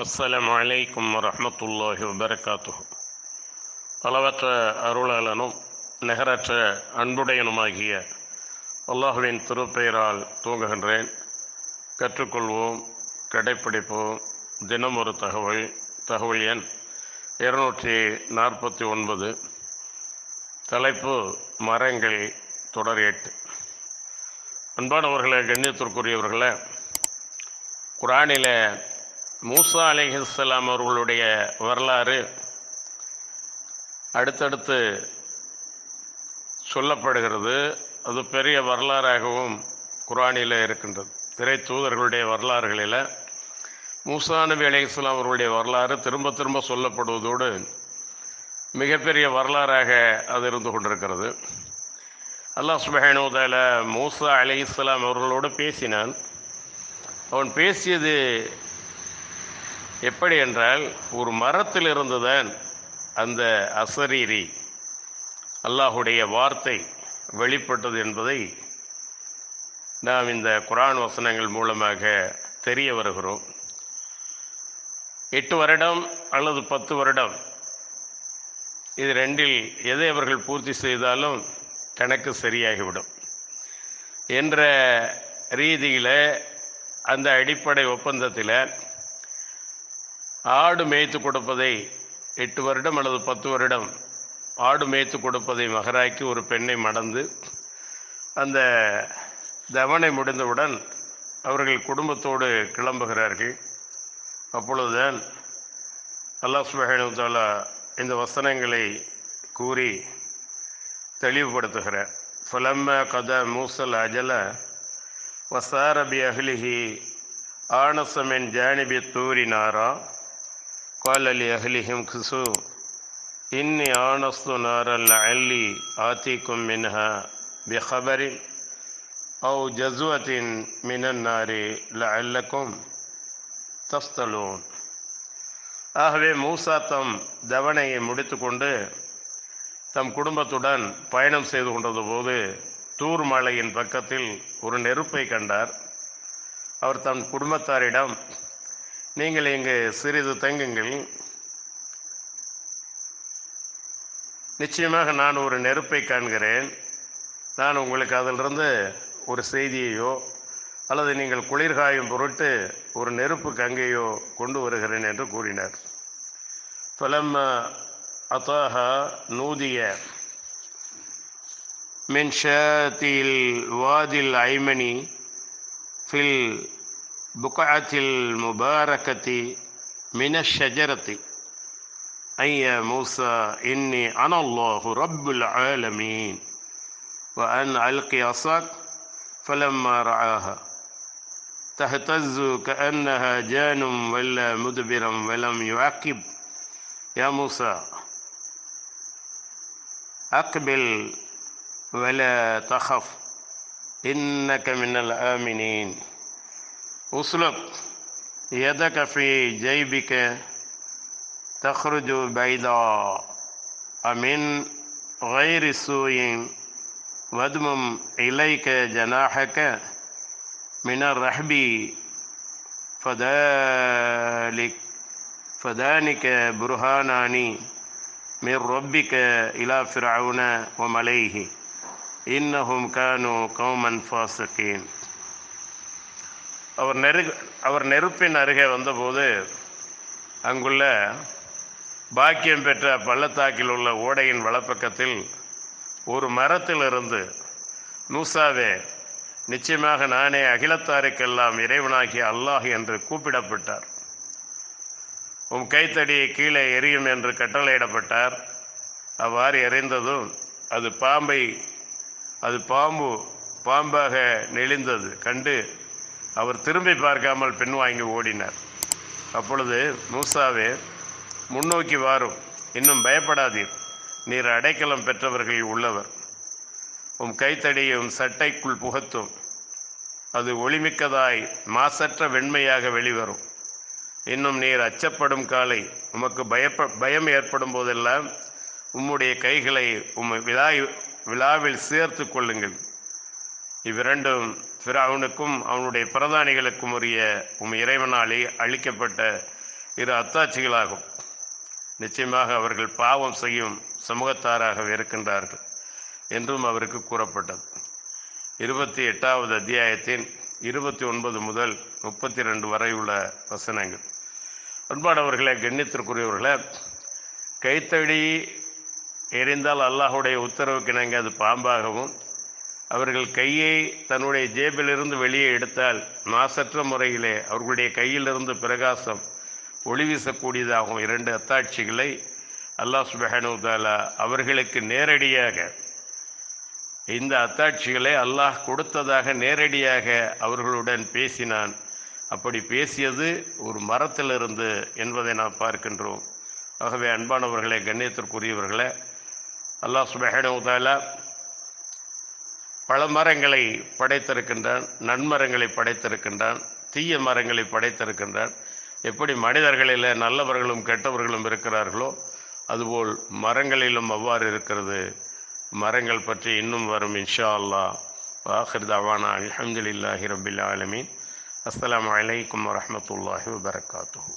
அஸ்ஸலாமு அலைக்கும் வரமத்துல்லாஹி வபரகாத்து அளவற்ற அருளாளனும் நிகரற்ற அன்புடையனுமாகிய அல்லாஹுவின் திருப்பெயரால் தூங்குகின்றேன். கற்றுக்கொள்வோம் கடைப்பிடிப்போம். தினம் ஒரு தகவல் தகவல் எண் இருநூற்றி நாற்பத்தி ஒன்பது. தலைப்பு மரங்கள் தொடர் எட்டு. அன்பானவர்களே கண்ணியத்திற்குரியவர்களே குரானில் மூசா அலிஹிஸ்லாம் அவர்களுடைய வரலாறு அடுத்தடுத்து சொல்லப்படுகிறது. அது பெரிய வரலாறாகவும் குரானில் இருக்கின்றது. திரை தூதர்களுடைய வரலாறுகளில் மூசா நபி அலிஹிஸ்லாம் அவர்களுடைய வரலாறு திரும்ப திரும்ப சொல்லப்படுவதோடு மிகப்பெரிய வரலாறாக அது இருந்து கொண்டிருக்கிறது. அல்லாஹ் சுபஹானுதால மூசா அலிஹிஸ்லாம் அவர்களோடு பேசினான். அவன் பேசியது எப்படி என்றால் ஒரு மரத்தில் இருந்துதான் அந்த அசரீரி அல்லாஹுடைய வார்த்தை வெளிப்பட்டது என்பதை நாம் இந்த குரான் வசனங்கள் மூலமாக தெரிய வருகிறோம். எட்டு வருடம் அல்லது பத்து வருடம் இது ரெண்டில் எதை அவர்கள் பூர்த்தி செய்தாலும் கணக்கு சரியாகிவிடும். என்ற ரீதியில் அந்த அடிப்படை ஒப்பந்தத்தில் ஆடு மேய்த்து கொடுப்பதை எட்டு வருடம் அல்லது பத்து வருடம் ஆடு மேய்த்து கொடுப்பதை மகராக்கி ஒரு பெண்ணை மடந்து அந்த தவணை முடிந்தவுடன் அவர்கள் குடும்பத்தோடு கிளம்புகிறார்கள். அப்பொழுதுதான் அல்லாஹ் சுபஹானுத்தாலா இந்த வசனங்களை கூறி தெளிவுபடுத்துகிறார். ஃபலம்ம கத மூசல் அஜல வசாரபி அஹ்லிஹி ஆனசமின் ஜானிபி தூரி நாரா قال لأهلهم كسوا إني آنست نارا لعلي آتيكم منها بخبر أو جزوة من النار لعلكم تصطلون ஆகவே மூசா தம் தவணையை முடித்துக்கொண்டு தம் குடும்பத்துடன் பயணம் செய்து கொண்டது போது தூர் மலையின் பக்கத்தில் ஒரு நெருப்பை கண்டார் அவர் தம் குடும்பத்தாரிடம் நீங்கள் இங்கு சிறிது தங்குங்கள். நிச்சயமாக நான் ஒரு நெருப்பை காண்கிறேன். நான் உங்களுக்கு அதிலிருந்து ஒரு செய்தியையோ அல்லது நீங்கள் குளிர்காயும் பொருட்டு ஒரு நெருப்பு கங்கையோ கொண்டு வருகிறேன் என்று கூறினார். ஃபலம் அத்தாஹா நூதிய மின்ஷத்தில் வாதில் ஐமணி ஃபில் في البقعة المباركة من الشجرة. أي يا موسى إني أنا الله رب العالمين. وأن ألقي عصاك فلما رعاها تهتز كأنها جان ولا مدبرا ولم يعقب. يا موسى أقبل ولا تخف. إنك من الآمنين. اسلك يدك في جيبك. تخرج بيضاء. من غير سوء. واضمم إليك جناحك من الرحب. فذلك فذلك برهانان من ربك إلى فرعون وملئه. إنهم كانوا قوما فاسقين. அவர் நெரு அவர் நெருப்பின் அருகே வந்தபோது அங்குள்ள பாக்கியம் பெற்ற பள்ளத்தாக்கில் உள்ள ஓடையின் வலப்பக்கத்தில் ஒரு மரத்திலிருந்து நூசாவே நிச்சயமாக நானே அகிலத்தாருக்கெல்லாம் இறைவனாகிய அல்லாஹ் என்று கூப்பிடப்பட்டார். உம் கைத்தடியை கீழே எரியும் என்று கட்டளையிடப்பட்டார். அவ்வாறு எறிந்ததும் அது பாம்பை அது பாம்பு பாம்பாக நெளிந்தது. கண்டு அவர் திரும்பி பார்க்காமல் பின்வாங்கி ஓடினார். அப்பொழுது மூசாவே முன்னோக்கி வாரும் இன்னும் பயப்படாதீர். நீர் அடைக்கலம் பெற்றவர்கள் உள்ளவர். உம் கைத்தடியும் சட்டைக்குள் புகத்தும். அது ஒளிமிக்கதாய் மாசற்ற வெண்மையாக வெளிவரும். இன்னும் நீர் அச்சப்படும் காலை உமக்கு பயப்ப பயம் ஏற்படும் போதெல்லாம் உம்முடைய கைகளை உம் விழா விழாவில் சேர்த்து கொள்ளுங்கள். இவ்விரண்டும் ஃபிரௌனுக்கும் அவனுடைய பிரதானிகளுக்கும் உரிய உம் இறைவனாலே அளிக்கப்பட்ட இரு அத்தாட்சிகளாகும். நிச்சயமாக அவர்கள் பாவம் செய்யும் சமூகத்தாராக இருக்கின்றார்கள் என்றும் அவருக்கு கூறப்பட்டது. இருபத்தி எட்டாவது அத்தியாயத்தின் இருபத்தி ஒன்பது முதல் முப்பத்தி ரெண்டு வரை உள்ள வசனங்கள். அன்பானவர்களே கண்ணியத்திற்குரியவர்களே கைத்தடி எரிந்தால் அல்லாஹுடைய உத்தரவுக்கு இணங்க அது பாம்பாகவும் அவர்கள் கையை தன்னுடைய ஜேபிலிருந்து வெளியே எடுத்தால் மாசற்ற முறையிலே அவர்களுடைய கையிலிருந்து பிரகாசம் ஒளி வீசக்கூடியதாகும் இரண்டு அத்தாட்சிகளை அல்லாஹ் சுபஹனுதாலா அவர்களுக்கு நேரடியாக இந்த அத்தாட்சிகளை அல்லாஹ் கொடுத்ததாக நேரடியாக அவர்களுடன் பேசினான். அப்படி பேசியது ஒரு மரத்திலிருந்து என்பதை நாம் பார்க்கின்றோம். ஆகவே அன்பானவர்களே கண்ணியத்திற்குரியவர்களே அல்லாஹ் சுபஹனுதாலா பல மரங்களை படைத்திருக்கின்றான் நன்மரங்களை படைத்திருக்கின்றான் தீய மரங்களை படைத்திருக்கின்றான். எப்படி மனிதர்களில் நல்லவர்களும் கெட்டவர்களும் இருக்கிறார்களோ அதுபோல் மரங்களிலும் அவ்வாறு இருக்கிறது. மரங்கள் பற்றி இன்னும் வரும் இன்ஷா அல்லாஹ் வாஹிர் தவானா அல்ஹம்துலில்லாஹி ரபில் ஆலமீன். அஸ்லாம் வலைக்கம் வரமத்துல்லாஹி வபரகாத்துஹு.